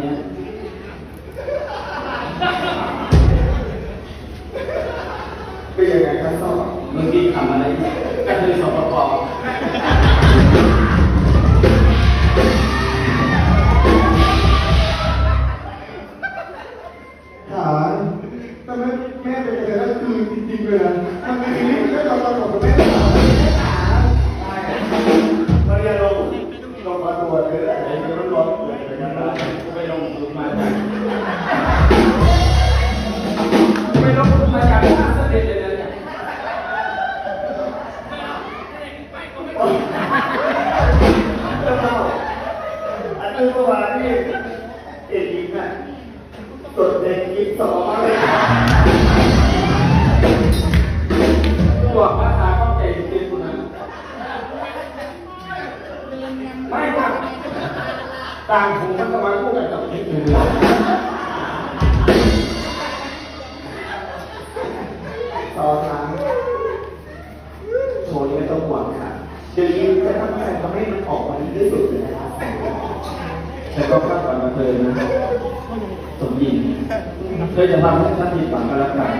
เนี้ยเป็นยังไงครับสอบเมื่อกี้ทำอะไรกระเทยสปปถ ต่างหูมันก็มาคู่กันกับนิดนึงต่อทางโชว์นี้ไม่ต้องห่วงค่ะเดี๋ยวนี้จะทำอะไรทำให้มันออกมาดีที่สุดเลยนะครับแต่ก็คาดหวังมาเธอนะสมยินเธอจะทำให้ท่านผิดหวังก็แล้วกัน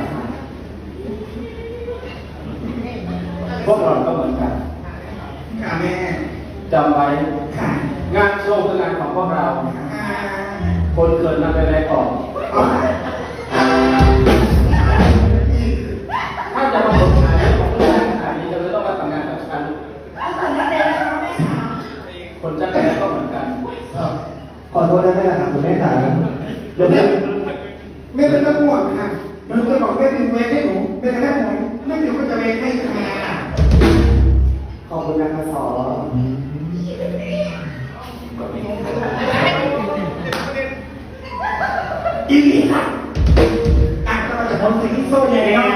พวกเราก็เหมือนกันค่ะแม่ จำไว้ค่ะงานโชว์คืองานของพวกเรา คนเกิดนำไปอะไรก่อนถ้าจะมาสนใจของผู้ชายขนาดนี้จะไม่ต้องมาทำงานกับฉันคนจะแก่ก็เหมือนกันขอโทษนะแม่ครับคุณแม่ขาเดี๋ยวแม่ไม่เป็นต้องห่วงค่ะมัน อีหลีค่ะอะก็จะทำสิ่งที่โซ่ใหญ่นะ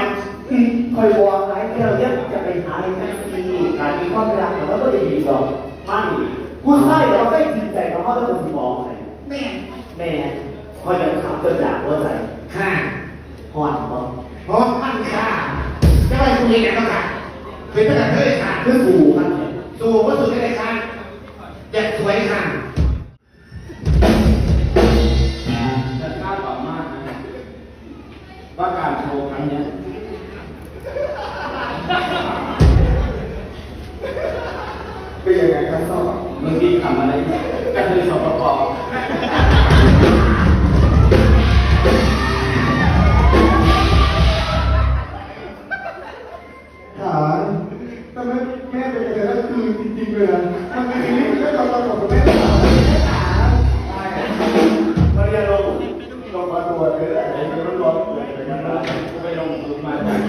คอยวางไว้ที่เราอยากจะไปหาในแท็กซี่การมีความรักแล้วก็จะดีกว่าไม่กูใช่เราไม่จริงใจเราเขาต้องสมองไงแม่แม่คอยจะถามจนจากว่าใจค่ะห่อนบ่พร้อมพันค่ะจะไปคุยกันบ้างค่ะเป็นประเทศค่ะคือสูครับเนี่ยสู่ว่าสู่ได้ค่ะอยากสวยค่ะ เป็นยังไงครับสอบเมื่อกี้ทำอะไรกระเทยสปปถามทำไมแม่เป็นอย่างนั้นคือจริงๆเลยนะทำไมทีนี้มันก็ยอมรับกับแม่ถามถามมาเรียนลงลงมาตรวจเลยอะไรไม่รู้ร้อนเลยนะครับไปลงทุนมาจาก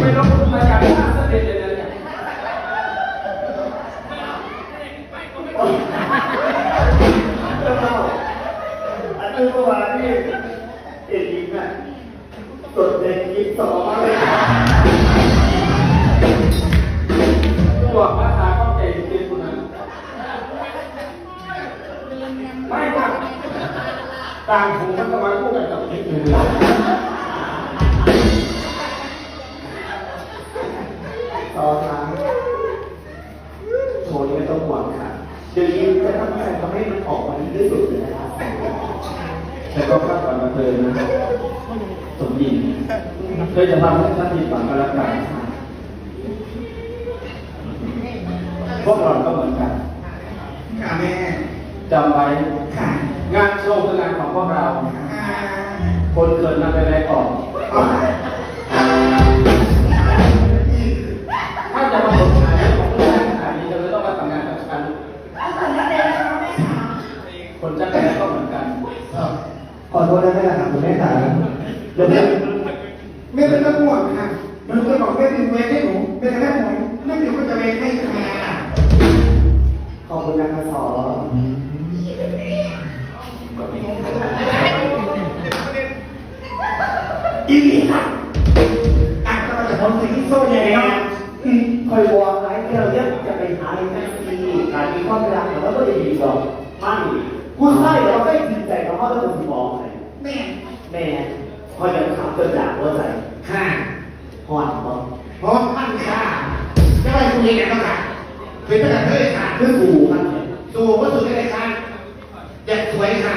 ไปลงทุนมาจากห้าสเต็ปเลย เมื่อวานที่เอกยิงอะสดเด็กยิงสองเลยบอกว่าตาเข้าใจจริงคุณนะไม่ครับต่างหูมันก็มาคู่กันกับนิดนึงต่อทางโชว์นี้ไม่ต้องห่วงค่ะเดี๋ยวนี้จะทำอะไรทำให้มันออกมาดีที่สุดเลยนะ แต่ก็คาดหวังมาเธอนะสมยินเธอจะทำให้ท่านผิดหวังก็แล้วกันพวกเราก็เหมือนกันค่ะแม่จำไว้ค่ะงานโชว์คืองานของพวกเราอ่าคนเกิดนำไปอะไรก่อนถ้าจะมาสนใจของผู้ชายขนาดนี้จะไม่ต้องมาทำงานกับฉันคนจะ อโทษนะแม่ะครับคุณแม่ขาเดี๋ยวแม่ไม่เป็นต้องห่วงค่ะมันเคยบอกแม่ถึงเวรให้หนูเป็นแค่หนูไม่ถึงก็จะเวรให้ค่ะขอบคุณนะคะสออีหลีค่ะอะก็จะทำสิ่งที่โซ่ใหญ่นะอืมคอยวางไว้ที่เราอยากจะไปหาในแท็กซี่การมีความรักแล้วก็จะดีกว่าไม่กูใช่เราไม่จริงใจเราเขาต้องสมอง แม่ แม่พ่อจะถามตัวอย่างว่าไงค่ะหอนบ่หอนมันค่ะจะไปคุยกันต้างค่ะเป็นประเทศค่ะคือกูครับสูว่าสุดเลยค่ะอยาสวยค่ะ